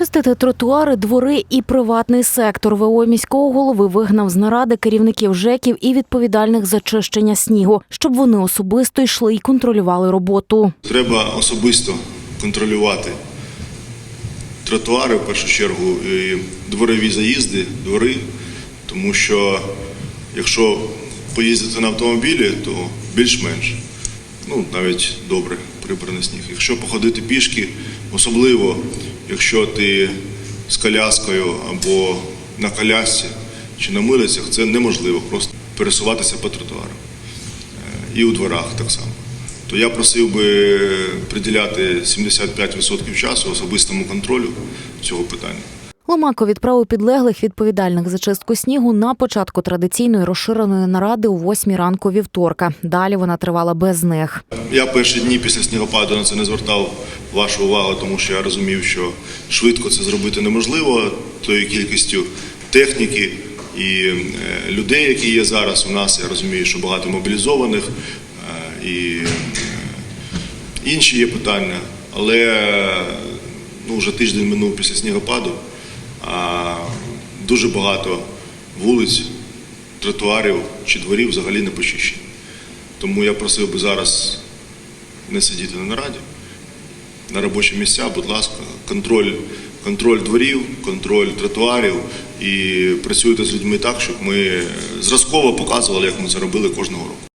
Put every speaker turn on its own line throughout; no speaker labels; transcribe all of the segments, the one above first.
Чистити тротуари, двори і приватний сектор. ВО міського голови вигнав з наради керівників ЖЕКів і відповідальних за чищення снігу, щоб вони особисто йшли і контролювали роботу.
Треба особисто контролювати тротуари в першу чергу і дворові заїзди, двори, тому що якщо поїздити на автомобілі, то більш-менш, ну навіть добре прибраний сніг. Якщо походити пішки, особливо якщо ти з коляскою або на колясці чи на милицях, це неможливо просто пересуватися по тротуару і у дворах так само. То я просив би приділяти 75% часу особистому контролю цього питання.
Ломако відправив підлеглих відповідальних за чистку снігу на початку традиційної розширеної наради у восьмій ранку вівторка. Далі вона тривала без них.
Я перші дні після снігопаду на це не звертав вашу увагу, тому що я розумів, що швидко це зробити неможливо тою кількістю техніки і е, людей, які є зараз у нас. Я розумію, що багато мобілізованих е, і е, інші є питання, але ну, вже тиждень минув після снігопаду, дуже багато вулиць, тротуарів чи дворів взагалі не почищені. Тому я просив би зараз не сидіти на нараді, на робочі місця, будь ласка, контроль, контроль дворів, контроль тротуарів і працюйте з людьми так, щоб ми зразково показували, як ми це робили кожного року.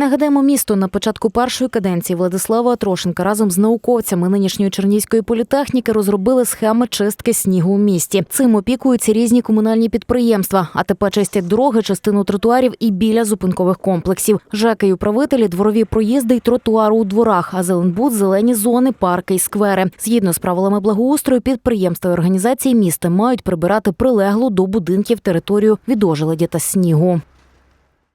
Нагадаємо, місто на початку першої каденції Владислава Трошенка разом з науковцями нинішньої Чернігівської політехніки розробили схеми чистки снігу у місті. Цим опікуються різні комунальні підприємства, а тепер чистять дороги, частину тротуарів і біля зупинкових комплексів. ЖЕКи й управителі, дворові проїзди й тротуару у дворах, а зеленбуд, зелені зони, парки й сквери. Згідно з правилами благоустрою, підприємства і організації міста мають прибирати прилеглу до будинків територію від ожеледі та снігу.